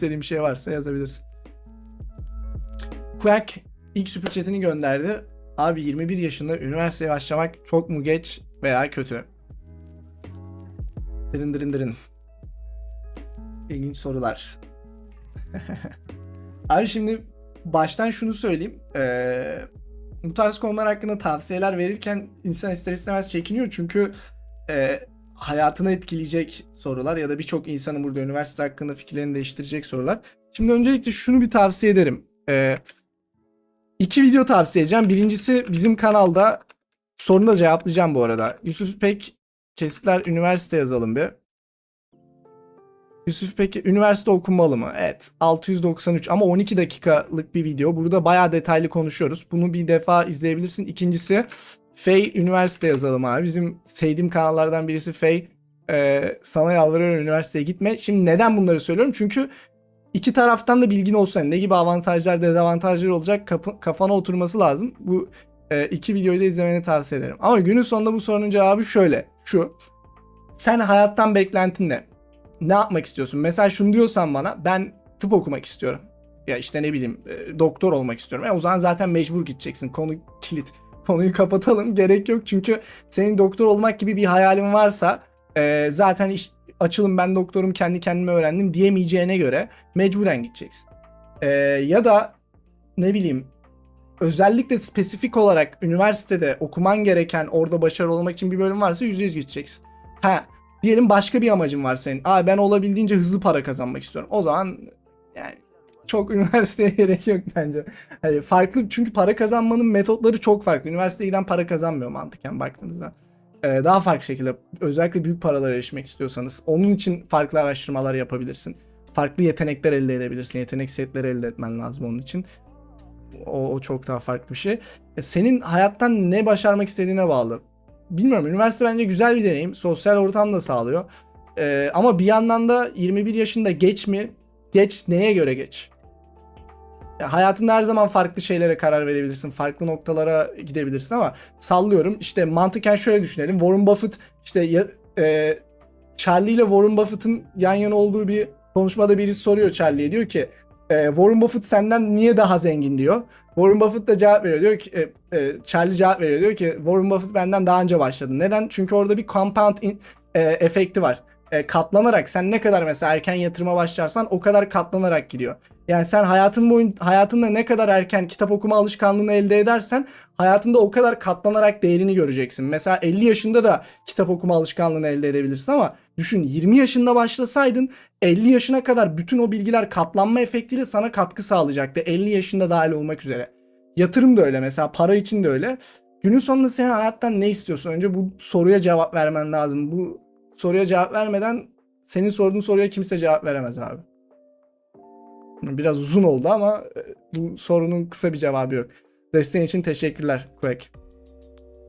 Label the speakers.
Speaker 1: istediğin bir şey varsa yazabilirsin. Quack ilk super chatini gönderdi. Abi 21 yaşında üniversiteye başlamak çok mu geç veya kötü? Dırın dırın dırın. İlginç sorular. Abi şimdi baştan şunu söyleyeyim. Ee, bu tarz konular hakkında tavsiyeler verirken insan ister istemez çekiniyor çünkü e, hayatını etkileyecek sorular ya da birçok insanın burada üniversite hakkında fikirlerini değiştirecek sorular. Şimdi öncelikle şunu bir tavsiye ederim. Ee, iki video tavsiye edeceğim. Birincisi bizim kanalda sorunu da cevaplayacağım bu arada. Yusuf Pek kesitler üniversite yazalım bir. Yusuf Peki üniversite okumalı mı? Evet. 693 ama 12 dakikalık bir video. Burada bayağı detaylı konuşuyoruz. Bunu bir defa izleyebilirsin. İkincisi Fey üniversite yazalım abi. Bizim sevdiğim kanallardan birisi Fey. Ee, sana yalvarıyorum üniversiteye gitme. Şimdi neden bunları söylüyorum? Çünkü iki taraftan da bilgin olsa ne gibi avantajlar dezavantajları olacak kapı- kafana oturması lazım. Bu e, iki videoyu da izlemeni tavsiye ederim. Ama günün sonunda bu sorunun cevabı şöyle. Şu. Sen hayattan beklentin ne? ne yapmak istiyorsun? Mesela şunu diyorsan bana ben tıp okumak istiyorum. Ya işte ne bileyim e, doktor olmak istiyorum. E o zaman zaten mecbur gideceksin. Konu kilit. Konuyu kapatalım. Gerek yok çünkü senin doktor olmak gibi bir hayalin varsa e, zaten iş, açılım ben doktorum kendi kendime öğrendim diyemeyeceğine göre mecburen gideceksin. E, ya da ne bileyim özellikle spesifik olarak üniversitede okuman gereken orada başarılı olmak için bir bölüm varsa %100 gideceksin. Ha Diyelim başka bir amacın var senin. Aa ben olabildiğince hızlı para kazanmak istiyorum. O zaman yani çok üniversiteye gerek yok bence. Hani farklı çünkü para kazanmanın metotları çok farklı. Üniversiteye giden para kazanmıyor mantıken baktığınızda. Ee, daha farklı şekilde özellikle büyük paralara erişmek istiyorsanız onun için farklı araştırmalar yapabilirsin. Farklı yetenekler elde edebilirsin. Yetenek setleri elde etmen lazım onun için. O, o çok daha farklı bir şey. E, senin hayattan ne başarmak istediğine bağlı bilmiyorum üniversite bence güzel bir deneyim. Sosyal ortam da sağlıyor. Ee, ama bir yandan da 21 yaşında geç mi? Geç neye göre geç? Ya hayatında her zaman farklı şeylere karar verebilirsin. Farklı noktalara gidebilirsin ama sallıyorum. İşte mantıken şöyle düşünelim. Warren Buffett işte ya, e, Charlie ile Warren Buffett'ın yan yana olduğu bir konuşmada birisi soruyor Charlie'ye. Diyor ki e, Warren Buffett senden niye daha zengin diyor. Warren Buffett da cevap veriyor. Diyor ki e, e, Charlie cevap veriyor. Diyor ki Warren Buffett benden daha önce başladı. Neden? Çünkü orada bir compound in, e, efekti var. E, katlanarak sen ne kadar mesela erken yatırıma başlarsan o kadar katlanarak gidiyor. Yani sen hayatın boyun hayatında ne kadar erken kitap okuma alışkanlığını elde edersen hayatında o kadar katlanarak değerini göreceksin. Mesela 50 yaşında da kitap okuma alışkanlığını elde edebilirsin ama düşün 20 yaşında başlasaydın 50 yaşına kadar bütün o bilgiler katlanma efektiyle sana katkı sağlayacaktı. 50 yaşında dahil olmak üzere. Yatırım da öyle mesela para için de öyle. Günün sonunda senin hayattan ne istiyorsun? Önce bu soruya cevap vermen lazım. Bu soruya cevap vermeden senin sorduğun soruya kimse cevap veremez abi. Biraz uzun oldu ama e, bu sorunun kısa bir cevabı yok. Desteğin için teşekkürler Quack.